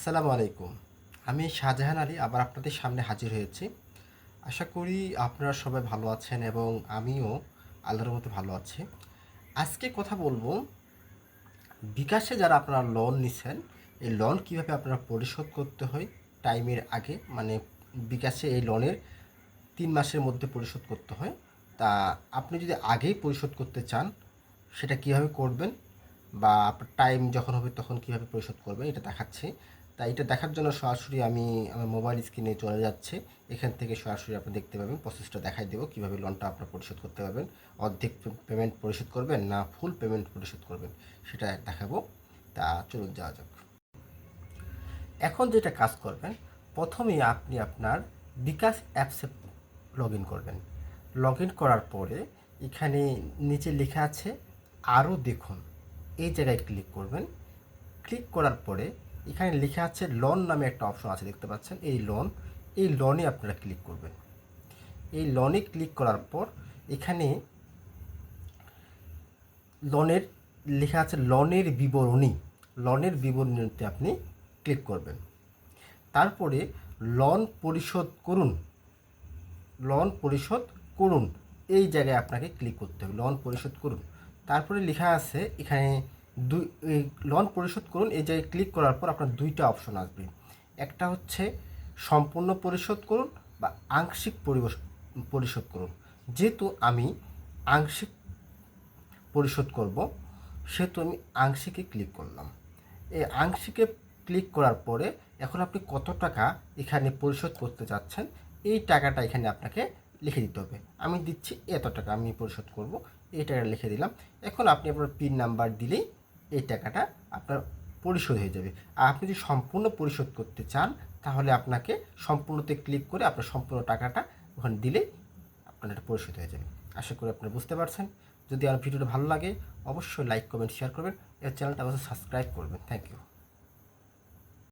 আসসালামু আলাইকুম। আমি শাহজাহান আলী আবার আপনাদের সামনে হাজির হয়েছি। আশা করি আপনারা সবাই ভালো আছেন এবং আমিও আল্লাহর মতো ভালো আছি। আজকে কথা বলব, বিকাশে যারা আপনারা লোন নিছেন, এই লোন কীভাবে আপনারা পরিশোধ করতে হয় টাইমের আগে মানে বিকাশে এই লোনের তিন মাসের মধ্যে পরিশোধ করতে হয়। তা আপনি যদি আগেই পরিশোধ করতে চান, সেটা কীভাবে করবেন? বা আপনার টাইম যখন হবে তখন কীভাবে পরিশোধ করবেন এটা দেখাচ্ছে। তাই এটা দেখার জন্য সরাসরি আমি আমার মোবাইল স্ক্রিনে চলে যাচ্ছে। এখান থেকে সরাসরি আপনি দেখতে পাবেন প্রসেসটা দেখাই দেবো, কীভাবে লোনটা আপনার পরিশোধ করতে পারবেন। অর্ধেক পেমেন্ট পরিশোধ করবেন না ফুল পেমেন্ট পরিশোধ করবেন, সেটা দেখাবো। তা চলুন যাওয়া যাক। এখন যেটা কাজ করবেন, প্রথমেই আপনি আপনার বিকাশ অ্যাপসে লগ ইন করবেন। লগ ইন করার পরে এখানে নিচে লেখা আছে, আরও দেখুন। এই জায়গায় ক্লিক করবেন। ক্লিক করার পরে এখানে লেখা আছে লোন নামে একটা অপশন আছে, দেখতে পাচ্ছেন? এই লোন এই লোনে আপনারা ক্লিক করবেন। এই লোনে ক্লিক করার পর এখানে লোনের লেখা আছে লোনের বিবরণী। লোনের বিবরণীতে আপনি ক্লিক করবেন। তারপরে লোন পরিশোধ করুন। লোন পরিশোধ করুন। এই জায়গায় আপনাকে ক্লিক করতে হবে। লোন পরিশোধ করুন। তারপরে লেখা আছে, এখানে দুই লোন পরিশোধ করুন, এই জায়গায় ক্লিক করার পর আপনার দুইটা অপশন আসবে। একটা হচ্ছে সম্পূর্ণ পরিশোধ করুন বা আংশিক পরিশোধ করুন। যেহেতু আমি আংশিক পরিশোধ করব, সেহেতু আমি আংশিকে ক্লিক করলাম। এই আংশিকে ক্লিক করার পরে এখন আপনি কত টাকা এখানে পরিশোধ করতে চাচ্ছেন, এই টাকাটা এখানে আপনাকে লিখে দিতে হবে। আমি দিচ্ছি এত টাকা, আমি পরিশোধ করব। এই টাকাটা লিখে দিলাম। এখন আপনি আপনার পিন নাম্বার দিলেই এই টাকাটা আপনার পরিশোধ হয়ে যাবে। আর আপনি যদি সম্পূর্ণ পরিশোধ করতে চান, তাহলে আপনাকে সম্পূর্ণতে ক্লিক করে আপনার সম্পূর্ণ টাকাটা ওখানে দিলেই আপনার এটা পরিশোধ হয়ে যাবে। আশা করি আপনারা বুঝতে পারছেন। যদি আমার ভিডিওটা ভালো লাগে, অবশ্যই লাইক কমেন্ট শেয়ার করবেন। এর চ্যানেলটা অবশ্যই সাবস্ক্রাইব করবেন। Thank you